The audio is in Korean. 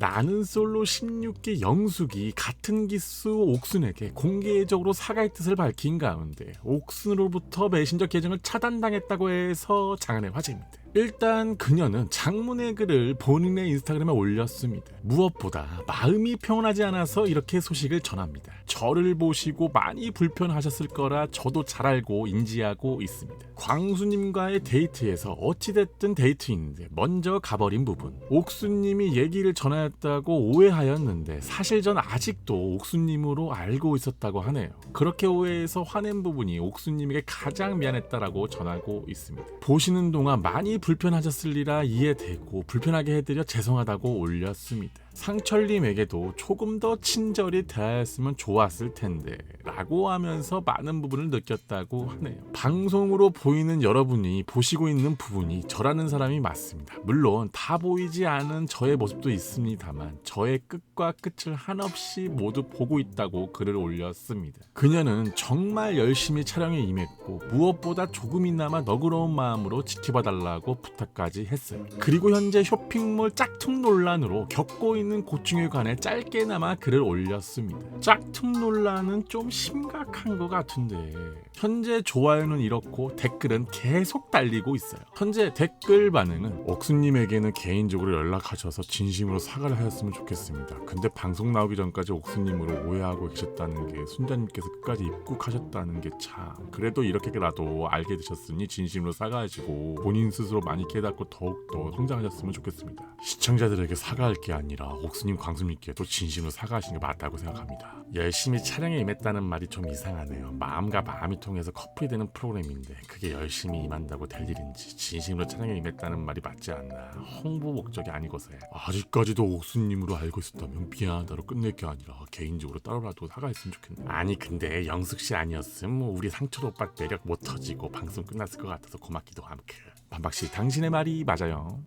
나는 솔로 16기 영숙이 같은 기수 옥순에게 공개적으로 사과의 뜻을 밝힌 가운데 옥순으로부터 메신저 계정을 차단당했다고 해서 장안의 화제입니다. 일단 그녀는 장문의 글을 본인의 인스타그램에 올렸습니다. 무엇보다 마음이 평온하지 않아서 이렇게 소식을 전합니다. 저를 보시고 많이 불편하셨을 거라 저도 잘 알고 인지하고 있습니다. 광수님과의 데이트에서 어찌됐든 데이트인데 먼저 가버린 부분. 옥수님이 얘기를 전하였다고 오해하였는데 사실 전 아직도 옥수님으로 알고 있었다고 하네요. 그렇게 오해해서 화낸 부분이 옥수님에게 가장 미안했다라고 전하고 있습니다. 보시는 동안 많이 불편하셨을리라 이해되고 불편하게 해드려 죄송하다고 올렸습니다. 상철님에게도 조금 더 친절히 대하였으면 좋았을 텐데 라고 하면서 많은 부분을 느꼈다고 하네요. 방송으로 보이는 여러분이 보시고 있는 부분이 저라는 사람이 맞습니다. 물론 다 보이지 않은 저의 모습도 있습니다만 저의 끝과 끝을 한없이 모두 보고 있다고 글을 올렸습니다. 그녀는 정말 열심히 촬영에 임했고 무엇보다 조금이나마 너그러운 마음으로 지켜봐 달라고 부탁까지 했어요. 그리고 현재 쇼핑몰 짝퉁 논란으로 겪고 있는 고충에 관해 짧게나마 글을 올렸습니다. 짝퉁 논란은 좀 심각한 것 같은데 현재 좋아요는 이렇고 댓글은 계속 달리고 있어요. 현재 댓글 반응은 옥수님에게는 개인적으로 연락하셔서 진심으로 사과를 하였으면 좋겠습니다. 근데 방송 나오기 전까지 옥수님으로 오해하고 계셨다는 게 순자님께서 끝까지 입국하셨다는 게 참 그래도 이렇게라도 알게 되셨으니 진심으로 사과하시고 본인 스스로 많이 깨닫고 더욱더 성장하셨으면 좋겠습니다. 시청자들에게 사과할 게 아니라 옥수님 광수님께도 진심으로 사과하신 게 맞다고 생각합니다. 열심히 촬영에 임했다는 말이 좀 이상하네요. 마음과 마음이 통해서 커플이 되는 프로그램인데 그게 열심히 임한다고 될 일인지 진심으로 촬영에 임했다는 말이 맞지 않나 홍보 목적이 아니고서야 아직까지도 옥수님으로 알고 있었다면 미안하다로 끝낼 게 아니라 개인적으로 따로라도 사과했으면 좋겠네 아니 근데 영숙 씨 아니었음 우리 상철 오빠 매력 못 터지고 방송 끝났을 것 같아서 고맙기도 함그 반박씨 당신의 말이 맞아요